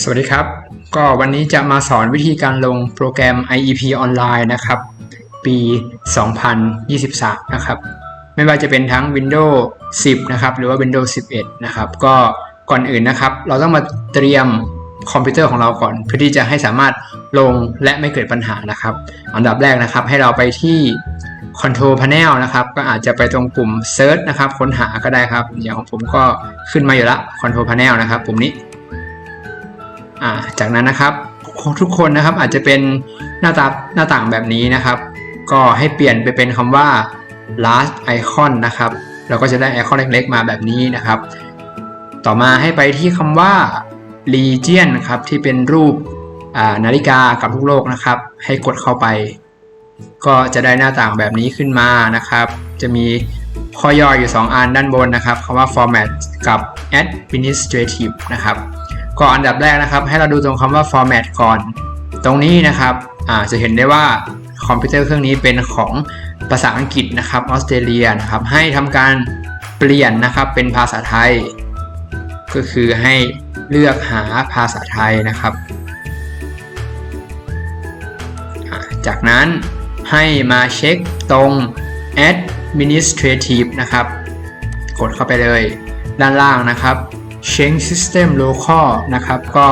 สวัสดีครับ ก็วันนี้จะมาสอนวิธีการลงโปรแกรม IEP ออนไลน์นะครับ ปี 2023 นะครับ ไม่ว่าจะเป็นทั้ง Windows 10 นะครับ หรือว่า Windows 11 นะครับ ก็ก่อนอื่นนะครับ เราต้องมาเตรียมคอมพิวเตอร์ของเราก่อน เพื่อที่จะให้สามารถลงและไม่เกิดปัญหานะครับ อันดับแรกนะครับ ให้เราไปที่ Control Panel นะครับ ก็อาจจะไปตรงปุ่ม Search นะครับ ค้นหาก็ได้ครับ อย่างของผมก็ขึ้นมาอยู่ละ Control Panel นะครับ ปุ่มนี้ อ่าจากนั้นนะครับทุกคนนะครับอาจจะเป็นหน้าตาหน้าต่างแบบนี้นะครับ ก็ให้เปลี่ยนไปเป็นคำว่า last icon นะครับ เราก็จะได้ไอคอนเล็กๆมาแบบนี้นะครับ ต่อมาให้ไปที่คำว่า region ครับที่เป็นรูปนาฬิกากับลูกโลกนะครับ ให้กดเข้าไป ก็จะได้หน้าต่างแบบนี้ขึ้นมานะครับ จะมีข้อย่อยอยู่ 2 อันด้านบนนะครับคำว่า format กับ administrative นะครับ ก็อันดับแรกนะครับ ให้เราดูตรงคำว่า format ก่อน ตรงนี้นะครับจะเห็นได้ว่าคอมพิวเตอร์เครื่องนี้เป็นของภาษาอังกฤษนะครับออสเตรเลียนะครับให้ทำการเปลี่ยนนะครับเป็นภาษาไทย ก็คือให้เลือกหาภาษาไทยนะครับ จากนั้นให้มาเช็คตรง administrative นะครับ กดเข้าไปเลยด้านล่างนะครับ change system local นะครับ ก็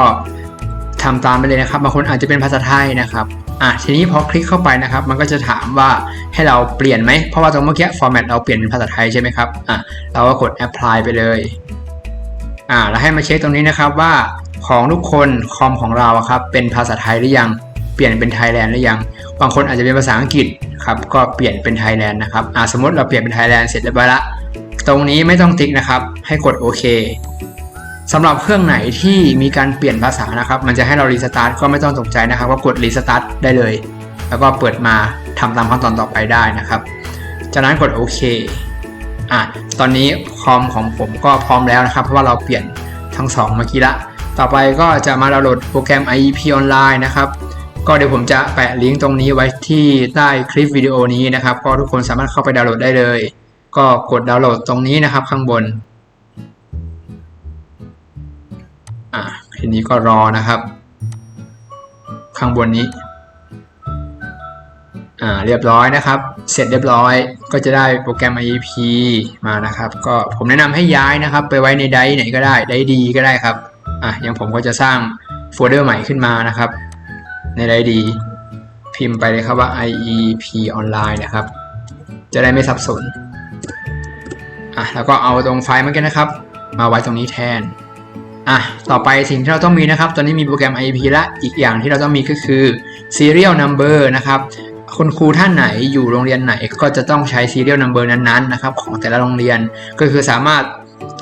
ทำตามไปเลยนะครับบางคนอาจจะเป็นภาษาไทยนะครับอะทีนี้พอคลิกเข้าไปนะครับ มันก็จะถามว่าให้เราเปลี่ยนไหม เพราะว่าตรงเมื่อกี้ format เราเปลี่ยนเป็นภาษาไทยใช่ไหมครับอะเราก็กด apply ไปเลยอ่าแล้วให้มาเช็คตรงนี้นะครับว่าของทุกคนคอมของเราครับเป็นภาษาไทยหรือยังเปลี่ยนเป็นไทยแลนด์หรือยังบางคนอาจจะเป็นภาษาอังกฤษครับก็เปลี่ยนเป็นไทยแลนด์นะครับอ่าสมมติเราเปลี่ยนเป็นไทยแลนด์เสร็จเรียบร้อยละตรงนี้ไม่ต้องติ๊กนะครับ ให้กดโอเค สำหรับเครื่องไหนที่มีการเปลี่ยนภาษานะครับ มันจะให้เรารีสตาร์ทก็ไม่ต้องตกใจนะครับว่ากดรีสตาร์ทได้เลย แล้วก็เปิดมาทำตามขั้นตอนต่อไปได้นะครับ จากนั้นกดโอเคอะตอนนี้คอมของผมก็พร้อมแล้วนะครับ เพราะว่าเราเปลี่ยนทั้งสองเมื่อกี้ละ ต่อไปก็จะมาดาวน์โหลดโปรแกรม IEP ออนไลน์นะครับ ก็เดี๋ยวผมจะแปะลิงก์ตรงนี้ไว้ที่ใต้คลิปวิดีโอนี้นะครับ ก็ทุกคนสามารถเข้าไปดาวน์โหลดได้เลย ก็กดดาวน์โหลดตรงนี้นะครับข้างบน อ่าทีนี้ก็รอนะครับ ข้างบนนี้ อ่า เรียบร้อยนะครับ เสร็จเรียบร้อย ก็จะได้โปรแกรม IEP มานะครับ ก็ผมแนะนำให้ย้ายนะครับ ไปไว้ในไดร์ไหนก็ได้ไดร์ดีก็ได้ครับ อะอย่างผมก็จะสร้างโฟลเดอร์ใหม่ขึ้นมานะครับ ในไดร์ดี พิมพ์ไปเลยครับว่า IEP ออนไลน์นะครับ จะได้ไม่สับสน อะแล้วก็เอาตรงไฟล์เมื่อกี้นะครับ มาไว้ตรงนี้แทน อะ ต่อไปสิ่งที่เราต้องมีนะครับ ตอนนี้มีโปรแกรม IEP ละอีกอย่างที่เราต้องมีก็คือ serial number นะครับคุณครูท่านไหนอยู่โรงเรียนไหนก็จะต้องใช้ serial number นั้นๆนะครับของแต่ละโรงเรียนก็คือสามารถ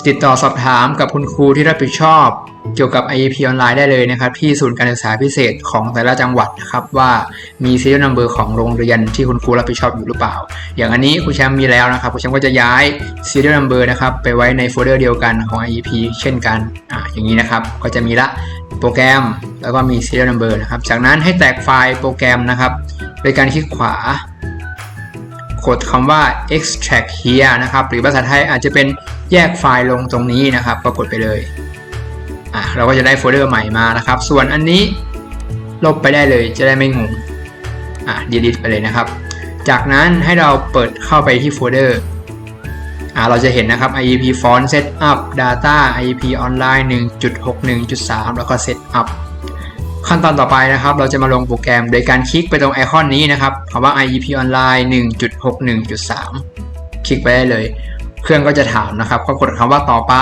ติดต่อสอบถามกับคุณครูที่รับผิดชอบ เกี่ยวกับ IEP ออนไลน์ได้เลยนะครับ ที่ศูนย์การศึกษาพิเศษของแต่ละจังหวัดนะครับ ว่ามี serial number ของโรงเรียนที่คุณครูรับผิดชอบอยู่หรือเปล่า อย่างอันนี้ครูแชมป์มีแล้วนะครับครูแชมป์ก็จะย้าย serial number นะครับไปไว้ในโฟลเดอร์เดียวกันของ IEP เช่นกันอ่าอย่างนี้นะครับก็จะมีละโปรแกรมแล้วก็มี serial number นะครับ จากนั้นให้แตกไฟล์โปรแกรมนะครับ โดยการคลิกขวา กดคำว่า extract here นะครับ หรือภาษาไทยอาจจะเป็นแยกไฟล์ลงตรงนี้นะครับ ก็กดไปเลยอะเราก็จะได้โฟลเดอร์ใหม่มานะครับ ส่วนอันนี้ลบไปได้เลยจะได้ไม่งงอะ delete ไปเลยนะครับ จากนั้นให้เราเปิดเข้าไปที่โฟลเดอร์อ่าเราจะเห็นนะครับ IEP font setup data IEP online 1.61.3 แล้วก็ setup ขั้นตอนต่อไปนะครับ เราจะมาลงโปรแกรมโดยการคลิกไปตรงไอคอนนี้นะครับคำว่า IEP online 1.61.3 คลิกไปได้เลย เครื่องก็จะถามนะครับ ก็กดคำว่าต่อไป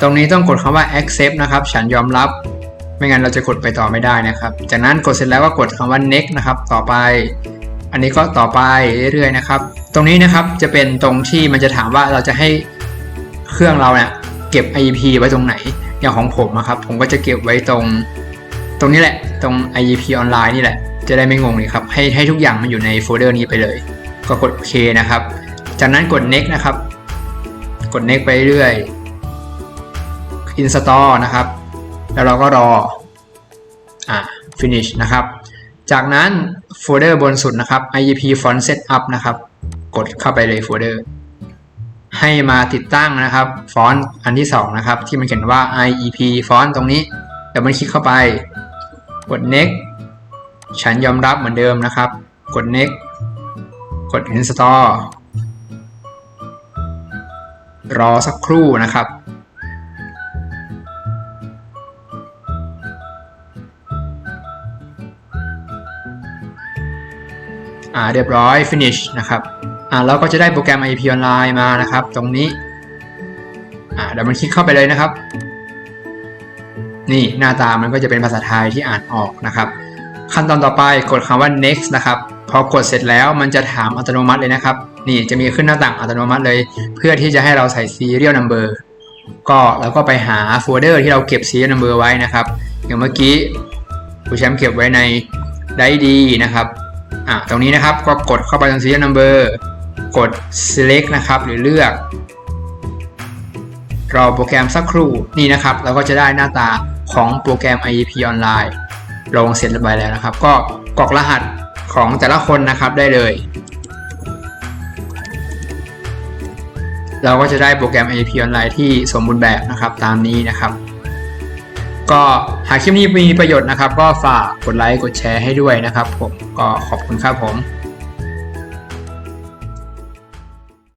ตรงนี้ต้องกดคำว่า accept นะครับ ฉันยอมรับ ไม่งั้นเราจะกดไปต่อไม่ได้นะครับ จากนั้นกดเสร็จแล้วก็กดคำว่า next นะครับ ต่อไป อันนี้ก็ต่อไปเรื่อยๆนะครับ ตรงนี้นะครับจะเป็นตรงที่มันจะถามว่าเราจะให้เครื่องเราเนี่ยเก็บ IEP ไว้ตรงไหน อย่างของผมนะครับ ผมก็จะเก็บไว้ตรง ตรงนี้แหละ ตรง IEP ออนไลน์นี่แหละ จะได้ไม่งงเลยครับ ให้ให้ทุกอย่างมันอยู่ในโฟลเดอร์นี้ไปเลย ก็กดโอเคนะครับ จากนั้นกด next นะครับ กด next ไปเรื่อย install นะครับ แล้วเราก็รอ อ่า finish นะครับ จากนั้นโฟลเดอร์บนสุดนะครับ IEP font setup นะครับ กดเข้าไปเลยโฟลเดอร์ ให้มาติดตั้งนะครับ ฟอนต์อันที่ 2 นะครับ ที่มันเขียนว่า IEP ฟอนต์ตรงนี้เดี๋ยวมันคลิกเข้าไป กด next ฉันยอมรับเหมือนเดิมนะครับ กด next กด install รอสักครู่นะครับ อ่าเรียบร้อย finish นะครับ อ่าเราก็จะได้โปรแกรม IP Online มานะครับ ตรงนี้อ่าเดี๋ยวมันคลิกเข้าไปเลยนะครับ นี่หน้าตามันก็จะเป็นภาษาไทยที่อ่านออกนะครับ ขั้นตอนต่อไปกดคำว่า next นะครับพอกดเสร็จแล้วมันจะถามอัตโนมัติเลยนะครับ นี่จะมีขึ้นหน้าต่างอัตโนมัติเลย เพื่อที่จะให้เราใส่ serial number ก็เราก็ไปหาโฟลเดอร์ที่เราเก็บ serial number ไว้นะครับ อย่างเมื่อกี้ผู้แชมป์เก็บไว้ในไดดีนะครับอะตรงนี้นะครับก็กดเข้าไปตรง serial number กด select นะครับ หรือเลือก รอโปรแกรมสักครู่นี่นะครับ เราก็จะได้หน้าตาของโปรแกรม IEP ออนไลน์ลงเสร็จเรียบร้อยแล้วนะครับ ก็กรอกรหัสของแต่ละคนนะครับได้เลย เราก็จะได้โปรแกรม IEP ออนไลน์ที่สมบูรณ์แบบนะครับตามนี้นะครับก็หากคลิปนี้มีประโยชน์นะครับ ก็ฝากกดไลค์กดแชร์ให้ด้วยนะครับผมก็ขอบคุณครับผม